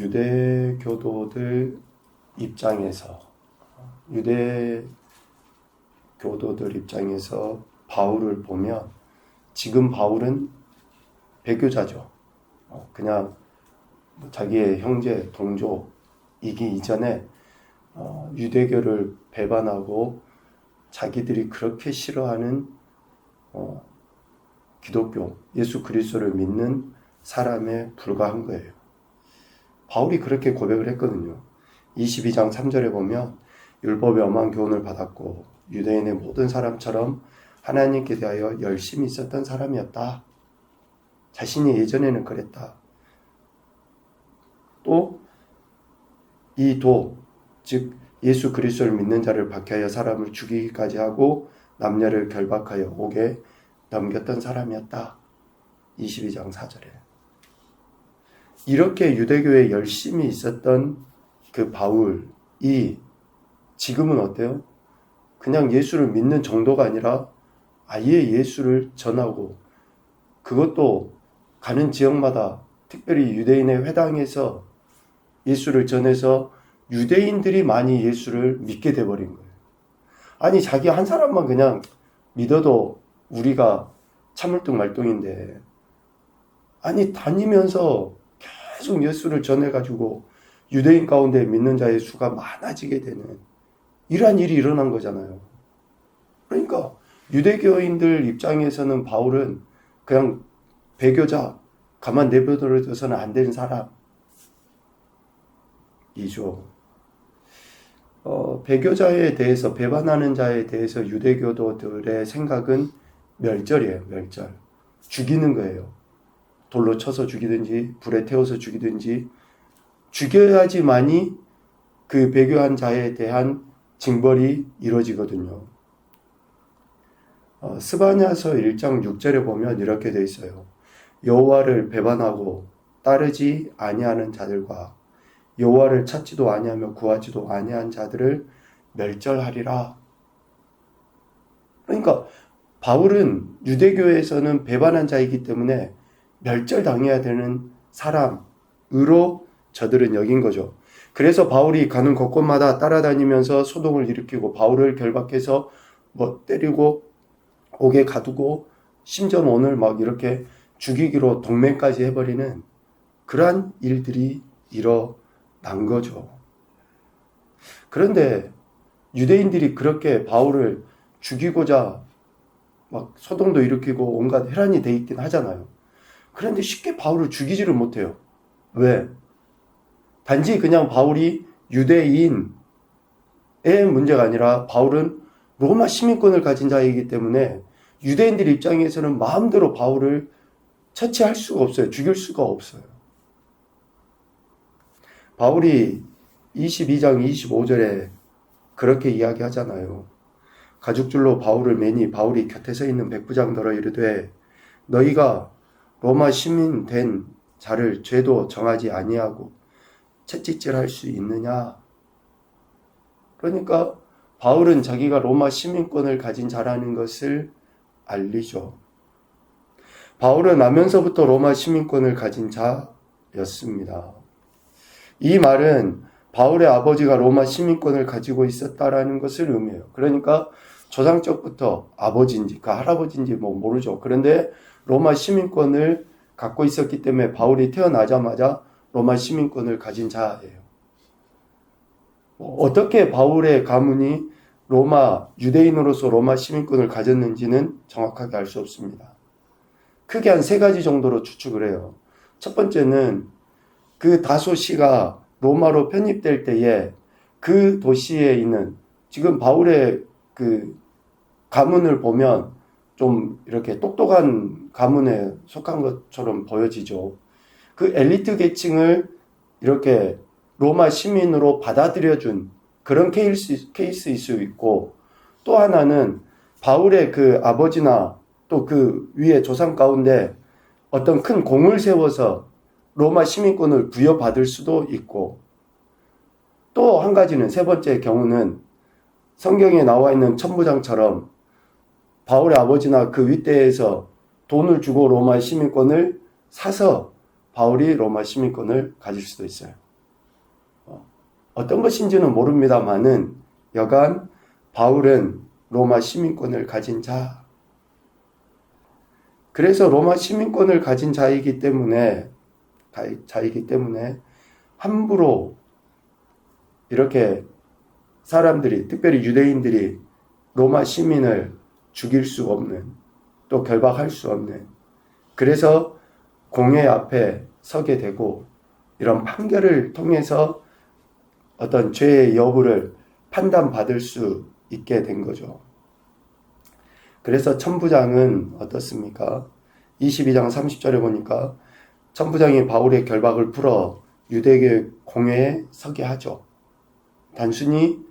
유대 교도들 입장에서 유대 교도들 입장에서 바울을 보면 지금 바울은 배교자죠. 어, 그냥 뭐 자기의 형제 동족이기 이전에 어, 유대교를 배반하고 자기들이 그렇게 싫어하는 어, 기독교 예수 그리스도를 믿는 사람에 불과한 거예요. 바울이 그렇게 고백을 했거든요. 22장 3절에 보면 율법의 엄한 교훈을 받았고 유대인의 모든 사람처럼 하나님께 대하여 열심히 있었던 사람이었다. 자신이 예전에는 그랬다. 또 이 도, 즉 예수 그리스도를 믿는 자를 박해하여 사람을 죽이기까지 하고 남녀를 결박하여 옥에 넘겼던 사람이었다. 22장 4절에. 이렇게 유대교에 열심히 있었던 그 바울이 지금은 어때요? 그냥 예수를 믿는 정도가 아니라 아예 예수를 전하고 그것도 가는 지역마다 특별히 유대인의 회당에서 예수를 전해서 유대인들이 많이 예수를 믿게 돼버린 거예요. 아니 자기 한 사람만 그냥 믿어도 우리가 참을뚱 말뚱인데 아니 다니면서 계속 예수를 전해가지고 유대인 가운데 믿는 자의 수가 많아지게 되는 이러한 일이 일어난 거잖아요. 그러니까 유대교인들 입장에서는 바울은 그냥 배교자, 가만 내버려둬서는 안 되는 사람이죠. 어, 배교자에 대해서 배반하는 자에 대해서 유대교도들의 생각은 멸절이에요. 멸절. 죽이는 거예요. 돌로 쳐서 죽이든지 불에 태워서 죽이든지 죽여야지만이 그 배교한 자에 대한 징벌이 이루어지거든요. 어, 스바냐서 1장 6절에 보면 이렇게 돼 있어요. 여호와를 배반하고 따르지 아니하는 자들과 여호와를 찾지도 아니하며 구하지도 아니한 자들을 멸절하리라. 그러니까 바울은 유대교에서는 배반한 자이기 때문에 멸절당해야 되는 사람으로 저들은 여긴 거죠. 그래서 바울이 가는 곳곳마다 따라다니면서 소동을 일으키고 바울을 결박해서 뭐 때리고 옥에 가두고 심지어 오늘 막 이렇게 죽이기로 동맹까지 해버리는 그러한 일들이 일어난 거죠. 그런데 유대인들이 그렇게 바울을 죽이고자 막 소동도 일으키고 온갖 혈안이 돼 있긴 하잖아요. 그런데 쉽게 바울을 죽이지를 못해요. 왜? 단지 그냥 바울이 유대인의 문제가 아니라 바울은 로마 시민권을 가진 자이기 때문에 유대인들 입장에서는 마음대로 바울을 처치할 수가 없어요. 죽일 수가 없어요. 바울이 22장 25절에 그렇게 이야기하잖아요. 가죽줄로 바울을 매니 바울이 곁에 서 있는 백부장더러 이르되 너희가 로마 시민 된 자를 죄도 정하지 아니하고 채찍질할 수 있느냐? 그러니까 바울은 자기가 로마 시민권을 가진 자라는 것을 알리죠. 바울은 나면서부터 로마 시민권을 가진 자였습니다. 이 말은 바울의 아버지가 로마 시민권을 가지고 있었다라는 것을 의미해요. 그러니까 조상적부터 아버지인지 그 할아버지인지 뭐 모르죠. 그런데 로마 시민권을 갖고 있었기 때문에 바울이 태어나자마자 로마 시민권을 가진 자예요. 어떻게 바울의 가문이 로마 유대인으로서 로마 시민권을 가졌는지는 정확하게 알 수 없습니다. 크게 한 세 가지 정도로 추측을 해요. 첫 번째는 그 다소 시가 로마로 편입될 때에 그 도시에 있는 지금 바울의 그 가문을 보면 좀 이렇게 똑똑한 가문에 속한 것처럼 보여지죠. 그 엘리트 계층을 이렇게 로마 시민으로 받아들여준 그런 케이스, 케이스일 수 있고 또 하나는 바울의 그 아버지나 또 그 위에 조상 가운데 어떤 큰 공을 세워서 로마 시민권을 부여받을 수도 있고 또 한 가지는 세 번째 경우는 성경에 나와 있는 천부장처럼 바울의 아버지나 그 윗대에서 돈을 주고 로마 시민권을 사서 바울이 로마 시민권을 가질 수도 있어요. 어떤 것인지는 모릅니다만은 여간 바울은 로마 시민권을 가진 자. 그래서 로마 시민권을 가진 자이기 때문에 자이기 때문에 함부로 이렇게 사람들이 특별히 유대인들이 로마 시민을 죽일 수 없는 또 결박할 수 없는 그래서 공회 앞에 서게 되고 이런 판결을 통해서 어떤 죄의 여부를 판단받을 수 있게 된 거죠. 그래서 천부장은 어떻습니까? 22장 30절에 보니까 천부장이 바울의 결박을 풀어 유대교 공회에 서게 하죠. 단순히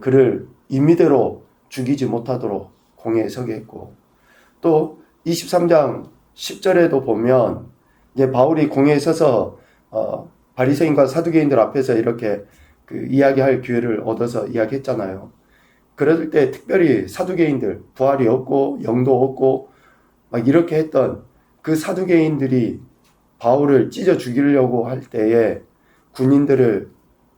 그를 임의대로 죽이지 못하도록 공회에 서게 했고 또 23장 10절에도 보면 이제 바울이 공회에 서서 어, 바리새인과 사두개인들 앞에서 이렇게 그 이야기할 기회를 얻어서 이야기했잖아요. 그럴 때 특별히 사두개인들 부활이 없고 영도 없고 막 이렇게 했던 그 사두개인들이 바울을 찢어 죽이려고 할 때에 군인들을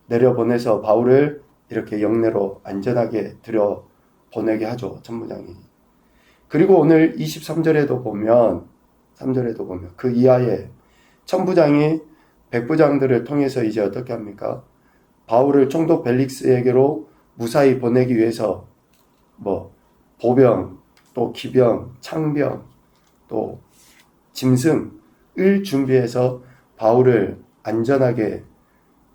내려보내서 바울을 이렇게 영내로 안전하게 들여 보내게 하죠. 천부장이. 그리고 오늘 23절에도 보면 3절에도 보면 그 이하에 천부장이 백부장들을 통해서 이제 어떻게 합니까? 바울을 총독 벨릭스에게로 무사히 보내기 위해서 뭐 보병, 또 기병, 창병, 또 짐승을 준비해서 바울을 안전하게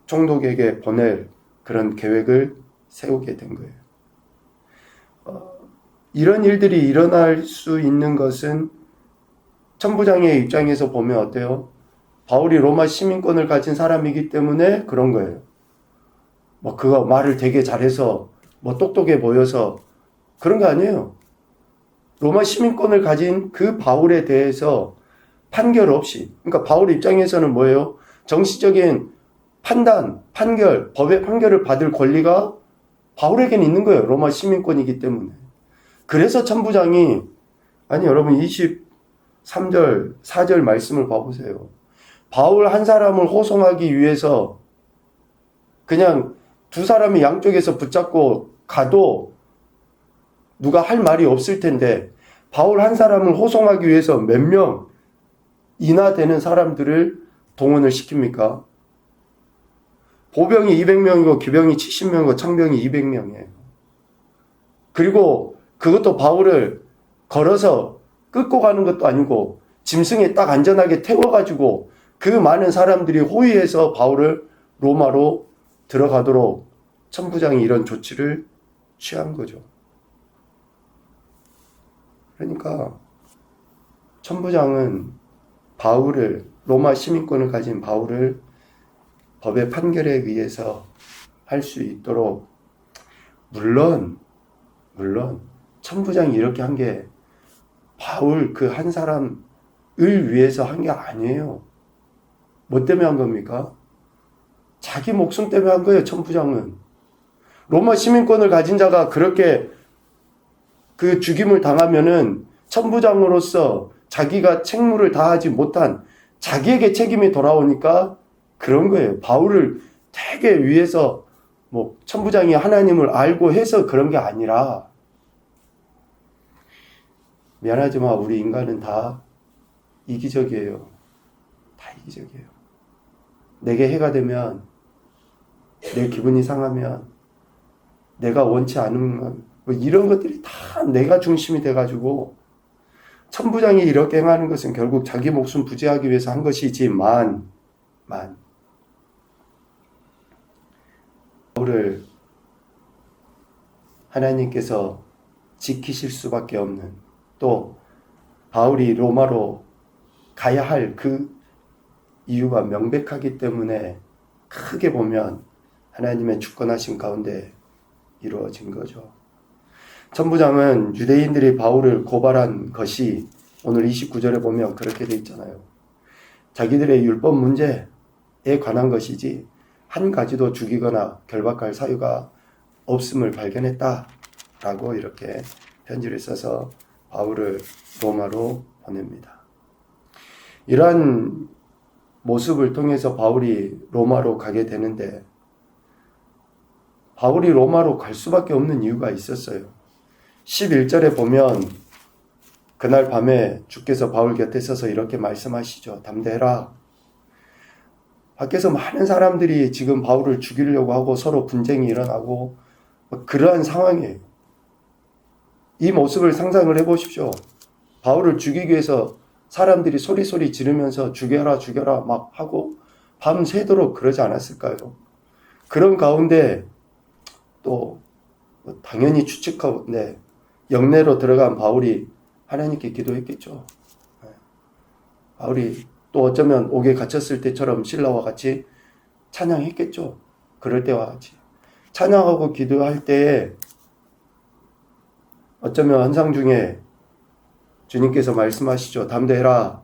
총독에게 보낼 그런 계획을 세우게 된 거예요. 어, 이런 일들이 일어날 수 있는 것은 천부장의 입장에서 보면 어때요? 바울이 로마 시민권을 가진 사람이기 때문에 그런 거예요. 뭐 그거 말을 되게 잘해서 뭐 똑똑해 보여서 그런 거 아니에요. 로마 시민권을 가진 그 바울에 대해서 판결 없이 그러니까 바울 입장에서는 뭐예요? 정치적인 판단, 판결, 법의 판결을 받을 권리가 바울에게는 있는 거예요. 로마 시민권이기 때문에. 그래서 천부장이 아니 여러분 23절, 4절 말씀을 봐보세요. 바울 한 사람을 호송하기 위해서 그냥 두 사람이 양쪽에서 붙잡고 가도 누가 할 말이 없을 텐데 바울 한 사람을 호송하기 위해서 몇 명 이나 되는 사람들을 동원을 시킵니까? 보병이 200명이고 기병이 70명이고 창병이 200명이에요. 그리고 그것도 바울을 걸어서 끌고 가는 것도 아니고 짐승에 딱 안전하게 태워가지고 그 많은 사람들이 호위해서 바울을 로마로 들어가도록 천부장이 이런 조치를 취한 거죠. 그러니까 천부장은 바울을 로마 시민권을 가진 바울을 법의 판결에 의해서 할 수 있도록 물론 물론 천부장이 이렇게 한 게 바울 그 한 사람을 위해서 한 게 아니에요. 뭐 때문에 한 겁니까? 자기 목숨 때문에 한 거예요, 천부장은. 로마 시민권을 가진 자가 그렇게 그 죽임을 당하면은 천부장으로서 자기가 책무를 다하지 못한 자기에게 책임이 돌아오니까 그런 거예요. 바울을 되게 위해서 뭐 천부장이 하나님을 알고 해서 그런 게 아니라 미안하지만 우리 인간은 다 이기적이에요. 다 이기적이에요. 내게 해가 되면 내 기분이 상하면 내가 원치 않은 뭐 이런 것들이 다 내가 중심이 돼가지고 천부장이 이렇게 행하는 것은 결국 자기 목숨 부지하기 위해서 한 것이지만 만 바울을 하나님께서 지키실 수밖에 없는 또 바울이 로마로 가야 할 그 이유가 명백하기 때문에 크게 보면 하나님의 주권하신 가운데 이루어진 거죠. 천부장은 유대인들이 바울을 고발한 것이 오늘 29절에 보면 그렇게 돼 있잖아요. 자기들의 율법 문제에 관한 것이지 한 가지도 죽이거나 결박할 사유가 없음을 발견했다. 라고 이렇게 편지를 써서 바울을 로마로 보냅니다. 이러한 모습을 통해서 바울이 로마로 가게 되는데 바울이 로마로 갈 수밖에 없는 이유가 있었어요. 11절에 보면 그날 밤에 주께서 바울 곁에 서서 이렇게 말씀하시죠. 담대해라. 밖에서 많은 사람들이 지금 바울을 죽이려고 하고 서로 분쟁이 일어나고 뭐 그러한 상황이에요. 이 모습을 상상을 해보십시오. 바울을 죽이기 위해서 사람들이 소리소리 지르면서 죽여라 죽여라 막 하고 밤새도록 그러지 않았을까요? 그런 가운데 또 당연히 추측하고 네, 영내로 들어간 바울이 하나님께 기도했겠죠. 네. 바울이 또 어쩌면 옥에 갇혔을 때처럼 신라와 같이 찬양했겠죠. 그럴 때와 같이 찬양하고 기도할 때에 어쩌면 환상 중에 주님께서 말씀하시죠. 담대해라.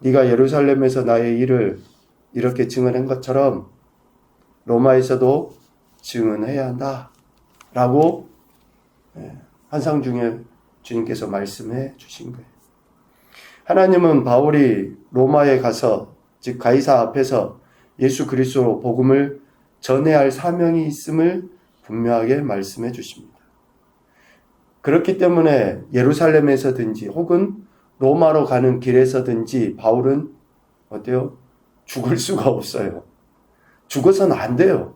네가 예루살렘에서 나의 일을 이렇게 증언한 것처럼 로마에서도 증언해야 한다. 라고 예, 환상 중에 주님께서 말씀해 주신 거예요. 하나님은 바울이 로마에 가서 즉 가이사 앞에서 예수 그리스도 복음을 전해야 할 사명이 있음을 분명하게 말씀해 주십니다. 그렇기 때문에 예루살렘에서든지 혹은 로마로 가는 길에서든지 바울은 어때요? 죽을 수가 없어요. 죽어서는 안 돼요.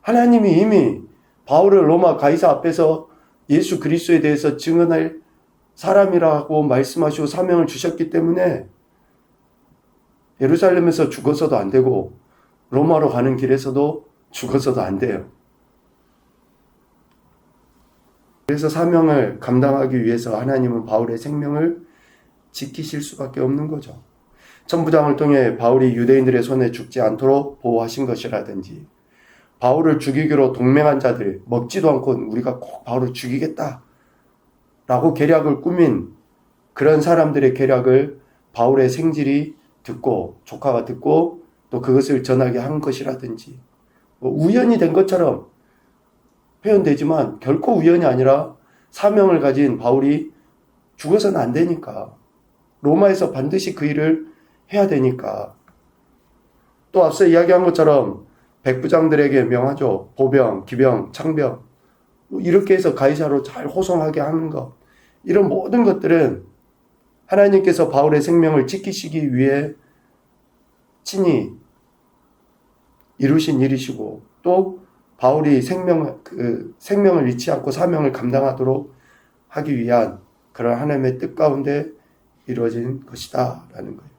하나님이 이미 바울을 로마 가이사 앞에서 예수 그리스도에 대해서 증언할 사람이라고 말씀하시고 사명을 주셨기 때문에 예루살렘에서 죽어서도 안 되고 로마로 가는 길에서도 죽어서도 안 돼요. 그래서 사명을 감당하기 위해서 하나님은 바울의 생명을 지키실 수밖에 없는 거죠. 천부장을 통해 바울이 유대인들의 손에 죽지 않도록 보호하신 것이라든지 바울을 죽이기로 동맹한 자들 먹지도 않고 우리가 꼭 바울을 죽이겠다 라고 계략을 꾸민 그런 사람들의 계략을 바울의 생질이 듣고 조카가 듣고 또 그것을 전하게 한 것이라든지 뭐 우연이 된 것처럼 표현되지만 결코 우연이 아니라 사명을 가진 바울이 죽어서는 안 되니까 로마에서 반드시 그 일을 해야 되니까. 또 앞서 이야기한 것처럼 백부장들에게 명하죠. 보병, 기병, 창병 뭐 이렇게 해서 가이사로 잘 호송하게 하는 것 이런 모든 것들은 하나님께서 바울의 생명을 지키시기 위해 친히 이루신 일이시고 또 바울이 생명 그 생명을 잃지 않고 사명을 감당하도록 하기 위한 그런 하나님의 뜻 가운데 이루어진 것이다 라는 거예요.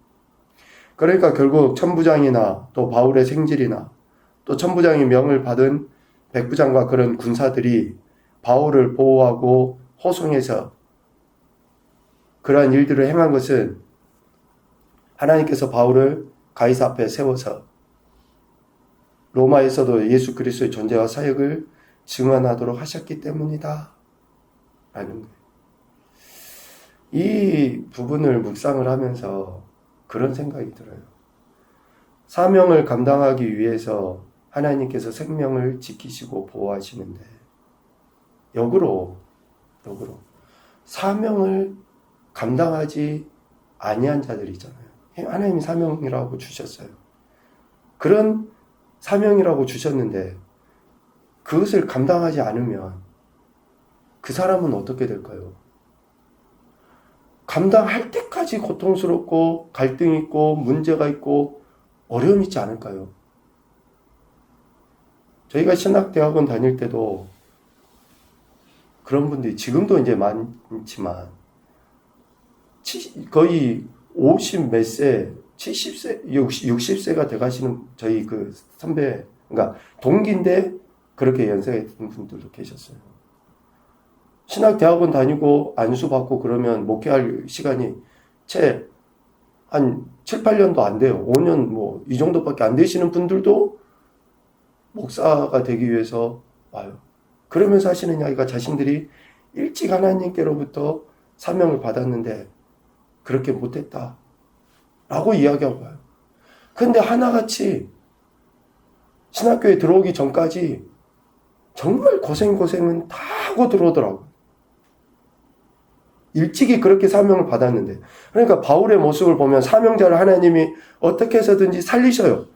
그러니까 결국 천부장이나 또 바울의 생질이나 또 천부장이 명을 받은 백부장과 그런 군사들이 바울을 보호하고 호송해서 그러한 일들을 행한 것은 하나님께서 바울을 가이사 앞에 세워서 로마에서도 예수 그리스도의 존재와 사역을 증언하도록 하셨기 때문이다. 라는. 이 부분을 묵상을 하면서 그런 생각이 들어요. 사명을 감당하기 위해서 하나님께서 생명을 지키시고 보호하시는데, 역으로, 역으로, 사명을 감당하지 아니한 자들이 있잖아요. 하나님이 사명이라고 주셨어요. 그런 사명이라고 주셨는데 그것을 감당하지 않으면 그 사람은 어떻게 될까요? 감당할 때까지 고통스럽고 갈등 있고 문제가 있고 어려움 있지 않을까요? 저희가 신학대학원 다닐 때도 그런 분들이 지금도 이제 많지만 거의 50몇 세, 70세, 60, 60 세가 돼가시는 저희 그 선배, 그러니까 동기인데 그렇게 연세가 든 분들도 계셨어요. 신학대학원 다니고 안수 받고 그러면 목회할 시간이 채 한 7, 8년도 안 돼요. 5년 뭐 이 정도밖에 안 되시는 분들도 목사가 되기 위해서 와요. 그러면서 하시는 이야기가 자신들이 일찍 하나님께로부터 사명을 받았는데 그렇게 못했다. 라고 이야기하고 와요. 근데 하나같이 신학교에 들어오기 전까지 정말 고생고생은 다 하고 들어오더라고요. 일찍이 그렇게 사명을 받았는데. 그러니까 바울의 모습을 보면 사명자를 하나님이 어떻게 해서든지 살리셔요.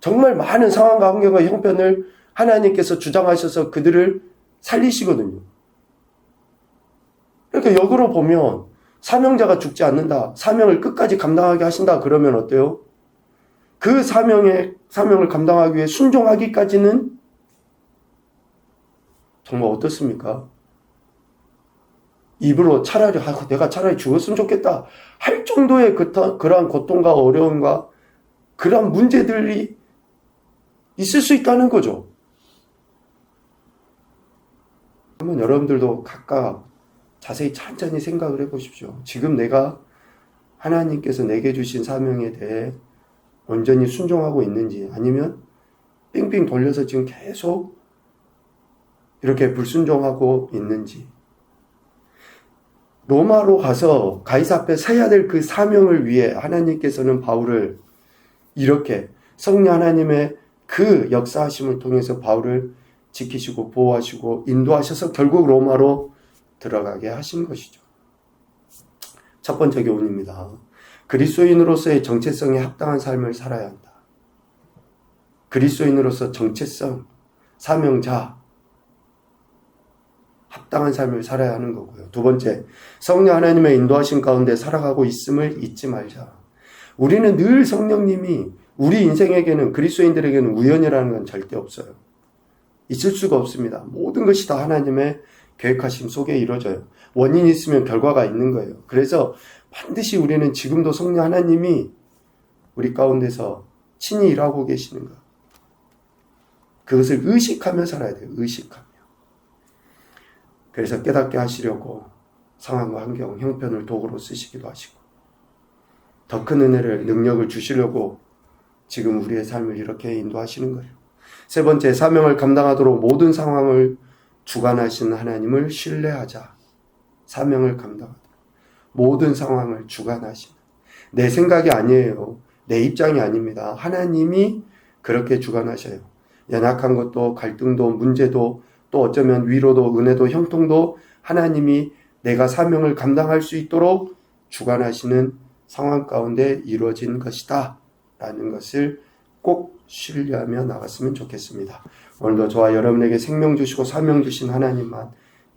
정말 많은 상황과 환경과 형편을 하나님께서 주장하셔서 그들을 살리시거든요. 그러니까 역으로 보면 사명자가 죽지 않는다. 사명을 끝까지 감당하게 하신다. 그러면 어때요? 그 사명의 사명을 감당하기 위해 순종하기까지는 정말 어떻습니까? 입으로 차라리 아, 내가 차라리 죽었으면 좋겠다 할 정도의 그, 그러한 고통과 어려움과 그러한 문제들이 있을 수 있다는 거죠. 한번 여러분들도 각각 자세히 천천히 생각을 해 보십시오. 지금 내가 하나님께서 내게 주신 사명에 대해 온전히 순종하고 있는지 아니면 빙빙 돌려서 지금 계속 이렇게 불순종하고 있는지 로마로 가서 가이사 앞에 서야 될 그 사명을 위해 하나님께서는 바울을 이렇게 성령 하나님의 그 역사하심을 통해서 바울을 지키시고 보호하시고 인도하셔서 결국 로마로 들어가게 하신 것이죠. 첫 번째 교훈입니다. 그리스도인으로서의 정체성에 합당한 삶을 살아야 한다. 그리스도인으로서 정체성, 사명자, 합당한 삶을 살아야 하는 거고요. 두 번째, 성령 하나님의 인도하신 가운데 살아가고 있음을 잊지 말자. 우리는 늘 성령님이 우리 인생에게는 그리스도인들에게는 우연이라는 건 절대 없어요. 있을 수가 없습니다. 모든 것이 다 하나님의 계획하심 속에 이루어져요. 원인이 있으면 결과가 있는 거예요. 그래서 반드시 우리는 지금도 성령 하나님이 우리 가운데서 친히 일하고 계시는 것. 그것을 의식하며 살아야 돼요. 의식하며. 그래서 깨닫게 하시려고 상황과 환경, 형편을 도구로 쓰시기도 하시고 더 큰 은혜를, 능력을 주시려고 지금 우리의 삶을 이렇게 인도하시는 거예요. 세 번째, 사명을 감당하도록 모든 상황을 주관하시는 하나님을 신뢰하자. 사명을 감당하도록. 모든 상황을 주관하시는. 내 생각이 아니에요. 내 입장이 아닙니다. 하나님이 그렇게 주관하셔요. 연약한 것도, 갈등도, 문제도, 또 어쩌면 위로도, 은혜도, 형통도 하나님이 내가 사명을 감당할 수 있도록 주관하시는 상황 가운데 이루어진 것이다. 라는 것을 꼭 신뢰하며 나갔으면 좋겠습니다. 오늘도 저와 여러분에게 생명 주시고 사명 주신 하나님만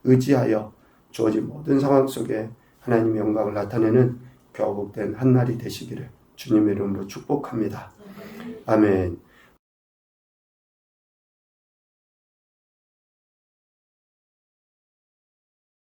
의지하여 주어진 모든 상황 속에 하나님의 영광을 나타내는 교복된 한날이 되시기를 주님의 이름으로 축복합니다. 아멘.